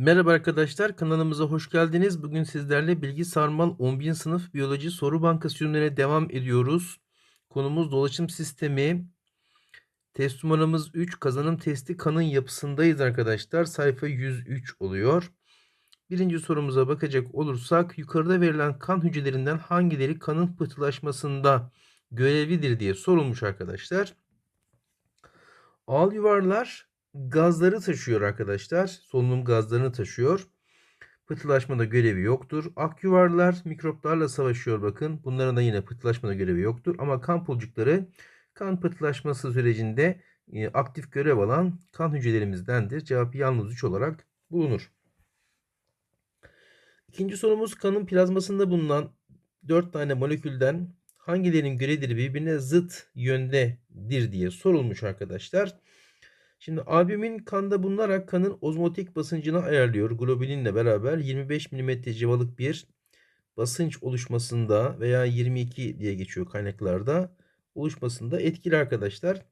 Merhaba arkadaşlar, kanalımıza hoş geldiniz. Bugün sizlerle Bilgi Sarmal 11. sınıf biyoloji soru bankası çözümlerine devam ediyoruz. Konumuz dolaşım sistemi. Test numaramız 3. Kazanım testi kanın yapısındayız arkadaşlar. Sayfa 103 oluyor. Birinci sorumuza bakacak olursak yukarıda verilen kan hücrelerinden hangileri kanın pıhtılaşmasında görevlidir diye sorulmuş arkadaşlar. Al yuvarlar gazları taşıyor arkadaşlar. Solunum gazlarını taşıyor. Pıhtılaşmada görevi yoktur. Ak yuvarlar mikroplarla savaşıyor bakın. Bunların da yine pıhtılaşmada görevi yoktur. Ama kan pulcukları kan pıhtılaşması sürecinde e, aktif görev alan kan hücrelerimizdendir. Cevap yalnız 3 olarak bulunur. İkinci sorumuz kanın plazmasında bulunan 4 tane molekülden hangilerinin görevileri birbirine zıt yöndedir diye sorulmuş arkadaşlar. Şimdi albümin kanda bulunarak kanın ozmotik basıncını ayarlıyor. Globulinle beraber 25 mm civalık bir basınç oluşmasında veya 22 diye geçiyor kaynaklarda oluşmasında etkili arkadaşlar.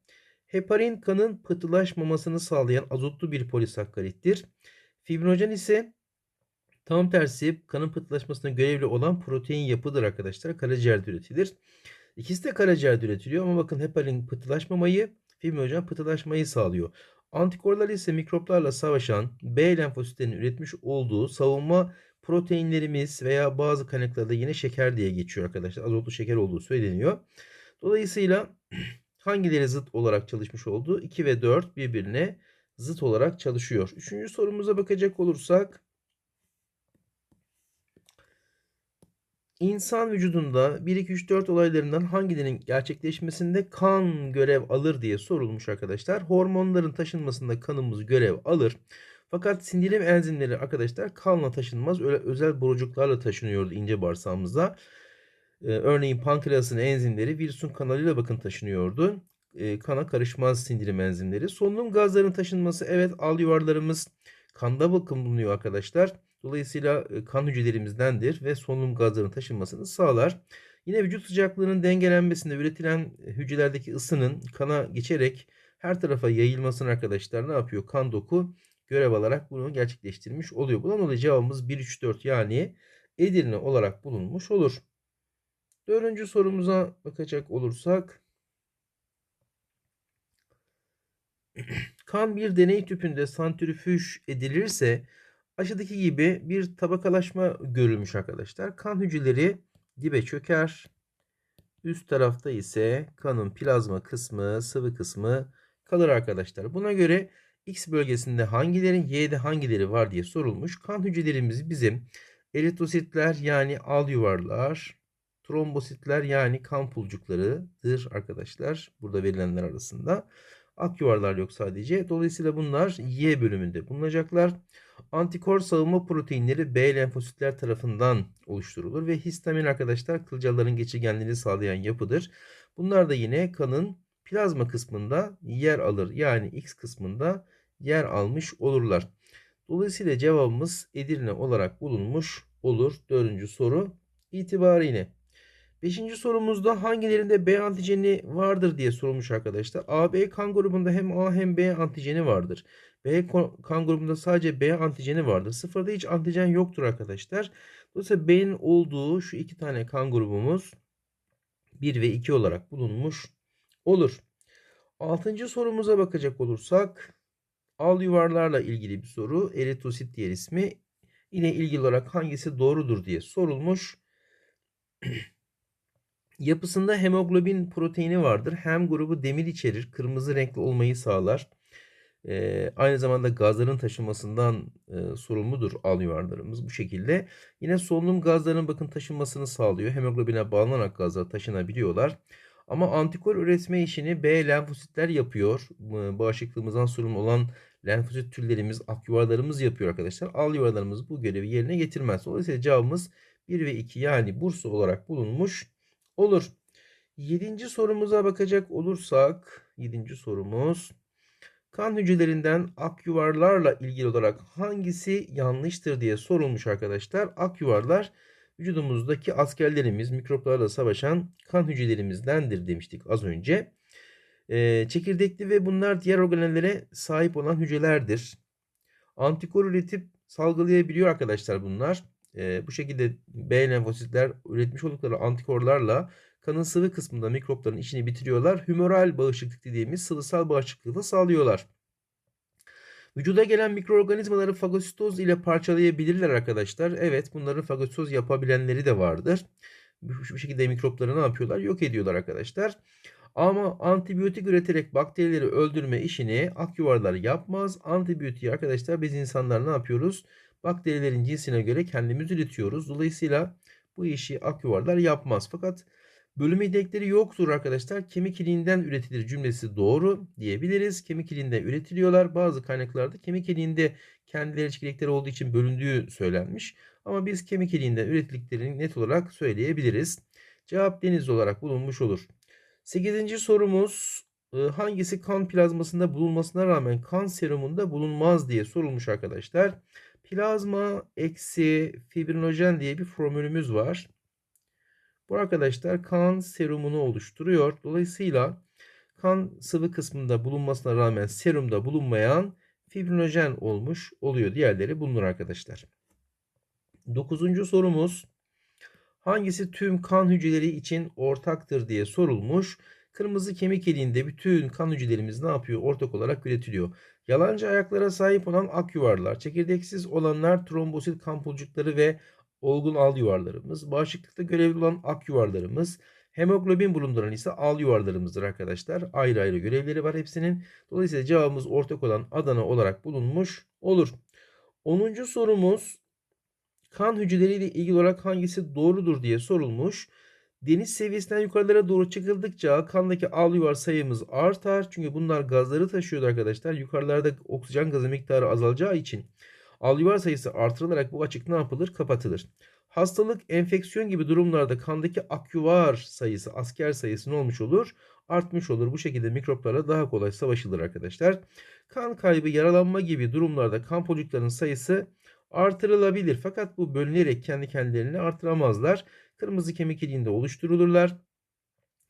Heparin kanın pıhtılaşmamasını sağlayan azotlu bir polisakkarittir. Fibrinojen ise tam tersi kanın pıhtılaşmasına görevli olan protein yapıdır arkadaşlar. Karaciğerde üretilir. İkisi de karaciğerde üretiliyor ama bakın heparin pıhtılaşmamayı, fibrinojen pıhtılaşmayı sağlıyor. Antikorlar ise mikroplarla savaşan B lenfositlerinin üretmiş olduğu savunma proteinlerimiz veya bazı kaynaklarda yine şeker diye geçiyor arkadaşlar. Azotlu şeker olduğu söyleniyor. Dolayısıyla hangileri zıt olarak çalışmış oldu? 2 ve 4 birbirine zıt olarak çalışıyor. Üçüncü sorumuza bakacak olursak İnsan vücudunda 1 2 3 4 olaylarından hangilerinin gerçekleşmesinde kan görev alır diye sorulmuş arkadaşlar. Hormonların taşınmasında kanımız görev alır. Fakat sindirim enzimleri arkadaşlar kanla taşınmaz. Öyle özel borucuklarla taşınıyordu ince bağırsağımızda. Ee, örneğin pankreasın enzimleri virüsün kanalıyla bakın taşınıyordu. Ee, kana karışmaz sindirim enzimleri. Solunum gazlarının taşınması evet al yuvarlarımız kanda bakın bulunuyor arkadaşlar. Dolayısıyla e, kan hücrelerimizdendir ve solunum gazlarının taşınmasını sağlar. Yine vücut sıcaklığının dengelenmesinde üretilen e, hücrelerdeki ısının kana geçerek her tarafa yayılmasını arkadaşlar ne yapıyor? Kan doku görev alarak bunu gerçekleştirmiş oluyor. Bundan dolayı cevabımız 1, 3, 4 yani Edirne olarak bulunmuş olur. Dördüncü sorumuza bakacak olursak kan bir deney tüpünde santrifüj edilirse Aşağıdaki gibi bir tabakalaşma görülmüş arkadaşlar. Kan hücreleri dibe çöker. Üst tarafta ise kanın plazma kısmı, sıvı kısmı kalır arkadaşlar. Buna göre X bölgesinde hangilerin, Y'de hangileri var diye sorulmuş. Kan hücrelerimiz bizim eritrositler yani al yuvarlar, trombositler yani kan pulcuklarıdır arkadaşlar. Burada verilenler arasında. Ak yuvarlar yok sadece. Dolayısıyla bunlar Y bölümünde bulunacaklar. Antikor savunma proteinleri B lenfositler tarafından oluşturulur ve histamin arkadaşlar kılcalların geçirgenliğini sağlayan yapıdır. Bunlar da yine kanın plazma kısmında yer alır. Yani X kısmında yer almış olurlar. Dolayısıyla cevabımız Edirne olarak bulunmuş olur. Dördüncü soru itibariyle. Beşinci sorumuzda hangilerinde B antijeni vardır diye sorulmuş arkadaşlar. AB kan grubunda hem A hem B antijeni vardır. B kan grubunda sadece B antijeni vardır. Sıfırda hiç antijen yoktur arkadaşlar. Dolayısıyla B'nin olduğu şu iki tane kan grubumuz 1 ve 2 olarak bulunmuş olur. Altıncı sorumuza bakacak olursak al yuvarlarla ilgili bir soru. Eritrosit diğer ismi. Yine ilgili olarak hangisi doğrudur diye sorulmuş. Yapısında hemoglobin proteini vardır. Hem grubu demir içerir. Kırmızı renkli olmayı sağlar. Ee, aynı zamanda gazların taşınmasından e, sorumludur al yuvarlarımız bu şekilde. Yine solunum gazlarının bakın taşınmasını sağlıyor. Hemoglobine bağlanarak gazlar taşınabiliyorlar. Ama antikor üretme işini B lenfositler yapıyor. Bağışıklığımızdan sorumlu olan lenfosit türlerimiz, ak yuvarlarımız yapıyor arkadaşlar. Al yuvarlarımız bu görevi yerine getirmez. Dolayısıyla cevabımız 1 ve 2 yani Bursa olarak bulunmuş olur. Yedinci sorumuza bakacak olursak, yedinci sorumuz kan hücrelerinden ak yuvarlarla ilgili olarak hangisi yanlıştır diye sorulmuş arkadaşlar. Ak yuvarlar vücudumuzdaki askerlerimiz, mikroplarla savaşan kan hücrelerimizdendir demiştik az önce. Ee, çekirdekli ve bunlar diğer organellere sahip olan hücrelerdir. Antikor üretip salgılayabiliyor arkadaşlar bunlar. E, bu şekilde B lenfositler üretmiş oldukları antikorlarla kanın sıvı kısmında mikropların işini bitiriyorlar. Hümoral bağışıklık dediğimiz sıvısal bağışıklığı da sağlıyorlar. Vücuda gelen mikroorganizmaları fagositoz ile parçalayabilirler arkadaşlar. Evet bunların fagositoz yapabilenleri de vardır. Bu şekilde mikropları ne yapıyorlar? Yok ediyorlar arkadaşlar. Ama antibiyotik üreterek bakterileri öldürme işini akyuvarlar yapmaz. Antibiyotiği arkadaşlar biz insanlar ne yapıyoruz? Bakterilerin cinsine göre kendimiz üretiyoruz. Dolayısıyla bu işi akyuvarlar yapmaz. Fakat bölüm yetenekleri yoktur arkadaşlar. Kemik iliğinden üretilir cümlesi doğru diyebiliriz. Kemik iliğinden üretiliyorlar. Bazı kaynaklarda kemik iliğinde kendileri çekirdekleri olduğu için bölündüğü söylenmiş. Ama biz kemik iliğinden üretildiklerini net olarak söyleyebiliriz. Cevap deniz olarak bulunmuş olur. Sekizinci sorumuz hangisi kan plazmasında bulunmasına rağmen kan serumunda bulunmaz diye sorulmuş arkadaşlar. Plazma eksi fibrinojen diye bir formülümüz var. Bu arkadaşlar kan serumunu oluşturuyor. Dolayısıyla kan sıvı kısmında bulunmasına rağmen serumda bulunmayan fibrinojen olmuş oluyor. Diğerleri bulunur arkadaşlar. Dokuzuncu sorumuz hangisi tüm kan hücreleri için ortaktır diye sorulmuş. Kırmızı kemik iliğinde bütün kan hücrelerimiz ne yapıyor? Ortak olarak üretiliyor. Yalancı ayaklara sahip olan ak yuvarlar, çekirdeksiz olanlar trombosit kan pulcukları ve olgun al yuvarlarımız, bağışıklıkta görevli olan ak yuvarlarımız, hemoglobin bulunduran ise al yuvarlarımızdır arkadaşlar. Ayrı ayrı görevleri var hepsinin. Dolayısıyla cevabımız ortak olan Adana olarak bulunmuş olur. 10. sorumuz kan hücreleriyle ilgili olarak hangisi doğrudur diye sorulmuş. Deniz seviyesinden yukarılara doğru çıkıldıkça kandaki al yuvar sayımız artar. Çünkü bunlar gazları taşıyordu arkadaşlar. Yukarılarda oksijen gazı miktarı azalacağı için Alüvar sayısı artırılarak bu açık ne yapılır? Kapatılır. Hastalık, enfeksiyon gibi durumlarda kandaki akyuvar sayısı, asker sayısı ne olmuş olur? Artmış olur. Bu şekilde mikroplarla daha kolay savaşılır arkadaşlar. Kan kaybı, yaralanma gibi durumlarda kan policuklarının sayısı artırılabilir. Fakat bu bölünerek kendi kendilerini artıramazlar. Kırmızı kemik iliğinde oluşturulurlar.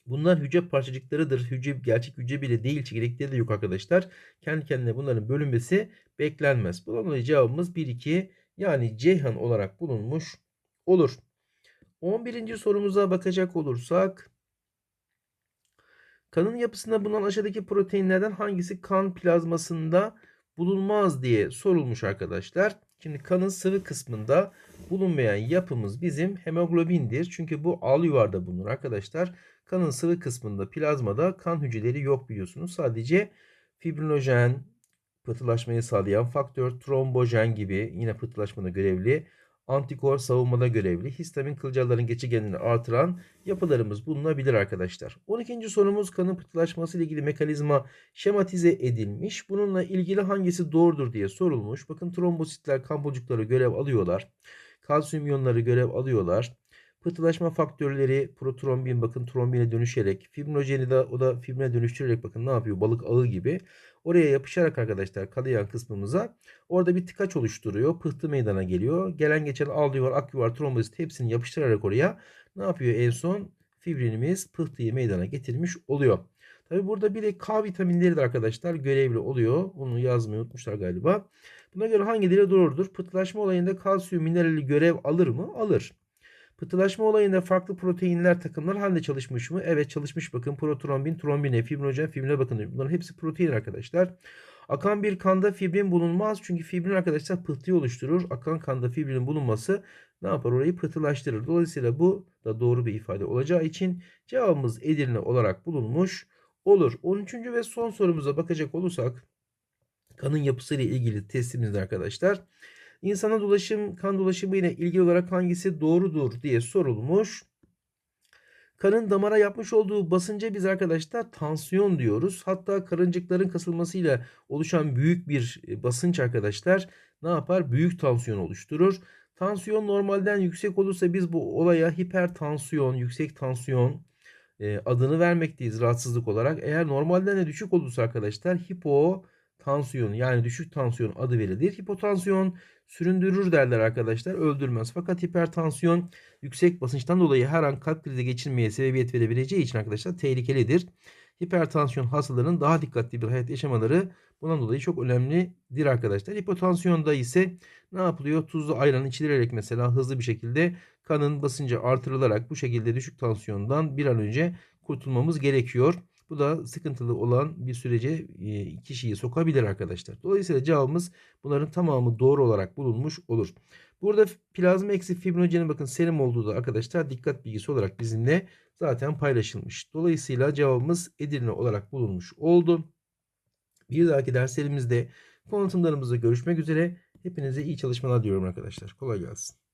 Bunlar hücre parçacıklarıdır. Hücre gerçek hücre bile değil. Çekirdekleri de yok arkadaşlar. Kendi kendine bunların bölünmesi beklenmez. Bu dolayı cevabımız 1 2 yani Ceyhan olarak bulunmuş olur. 11. sorumuza bakacak olursak kanın yapısında bulunan aşağıdaki proteinlerden hangisi kan plazmasında bulunmaz diye sorulmuş arkadaşlar. Şimdi kanın sıvı kısmında bulunmayan yapımız bizim hemoglobindir. Çünkü bu al yuvarda bulunur arkadaşlar. Kanın sıvı kısmında plazmada kan hücreleri yok biliyorsunuz. Sadece fibrinojen, pıhtılaşmayı sağlayan faktör, trombojen gibi yine pıhtılaşmada görevli, antikor savunmada görevli, histamin kılcalların geçirgenliğini artıran yapılarımız bulunabilir arkadaşlar. 12. sorumuz kanın pıhtılaşması ile ilgili mekanizma şematize edilmiş. Bununla ilgili hangisi doğrudur diye sorulmuş. Bakın trombositler kan boncukları görev alıyorlar. Kalsiyum iyonları görev alıyorlar. Pıhtılaşma faktörleri protrombin bakın trombine dönüşerek fibrinojeni de o da fibrine dönüştürerek bakın ne yapıyor balık ağı gibi oraya yapışarak arkadaşlar kalayan kısmımıza orada bir tıkaç oluşturuyor. Pıhtı meydana geliyor. Gelen geçen alveolar, aküvar, trombozit hepsini yapıştırarak oraya ne yapıyor en son? Fibrinimiz pıhtıyı meydana getirmiş oluyor. Tabi burada bir de K vitaminleri de arkadaşlar görevli oluyor. Bunu yazmayı unutmuşlar galiba. Buna göre hangileri doğrudur? Pıhtılaşma olayında kalsiyum minerali görev alır mı? Alır. Pıhtılaşma olayında farklı proteinler takımlar halinde çalışmış mı? Evet çalışmış bakın protrombin, trombine, fibrinojen, fibrine bakın. Bunların hepsi protein arkadaşlar. Akan bir kanda fibrin bulunmaz. Çünkü fibrin arkadaşlar pıhtıyı oluşturur. Akan kanda fibrinin bulunması ne yapar? Orayı pıhtılaştırır. Dolayısıyla bu da doğru bir ifade olacağı için cevabımız Edirne olarak bulunmuş olur. 13. ve son sorumuza bakacak olursak kanın yapısıyla ilgili testimizde arkadaşlar. İnsana dolaşım, kan dolaşımı ile ilgili olarak hangisi doğrudur diye sorulmuş. Kanın damara yapmış olduğu basınca biz arkadaşlar tansiyon diyoruz. Hatta karıncıkların kasılmasıyla oluşan büyük bir e, basınç arkadaşlar ne yapar? Büyük tansiyon oluşturur. Tansiyon normalden yüksek olursa biz bu olaya hipertansiyon, yüksek tansiyon e, adını vermekteyiz rahatsızlık olarak. Eğer normalden de düşük olursa arkadaşlar hipo tansiyon yani düşük tansiyon adı verilir. Hipotansiyon süründürür derler arkadaşlar öldürmez. Fakat hipertansiyon yüksek basınçtan dolayı her an kalp krizi geçirmeye sebebiyet verebileceği için arkadaşlar tehlikelidir. Hipertansiyon hastalarının daha dikkatli bir hayat yaşamaları Bundan dolayı çok önemlidir arkadaşlar. Hipotansiyonda ise ne yapılıyor? Tuzlu ayran içilerek mesela hızlı bir şekilde kanın basıncı artırılarak bu şekilde düşük tansiyondan bir an önce kurtulmamız gerekiyor. Bu da sıkıntılı olan bir sürece kişiyi sokabilir arkadaşlar. Dolayısıyla cevabımız bunların tamamı doğru olarak bulunmuş olur. Burada plazma eksi fibrinojenin bakın serum olduğu da arkadaşlar dikkat bilgisi olarak bizimle zaten paylaşılmış. Dolayısıyla cevabımız Edirne olarak bulunmuş oldu. Bir dahaki derslerimizde konutumlarımızda görüşmek üzere. Hepinize iyi çalışmalar diliyorum arkadaşlar. Kolay gelsin.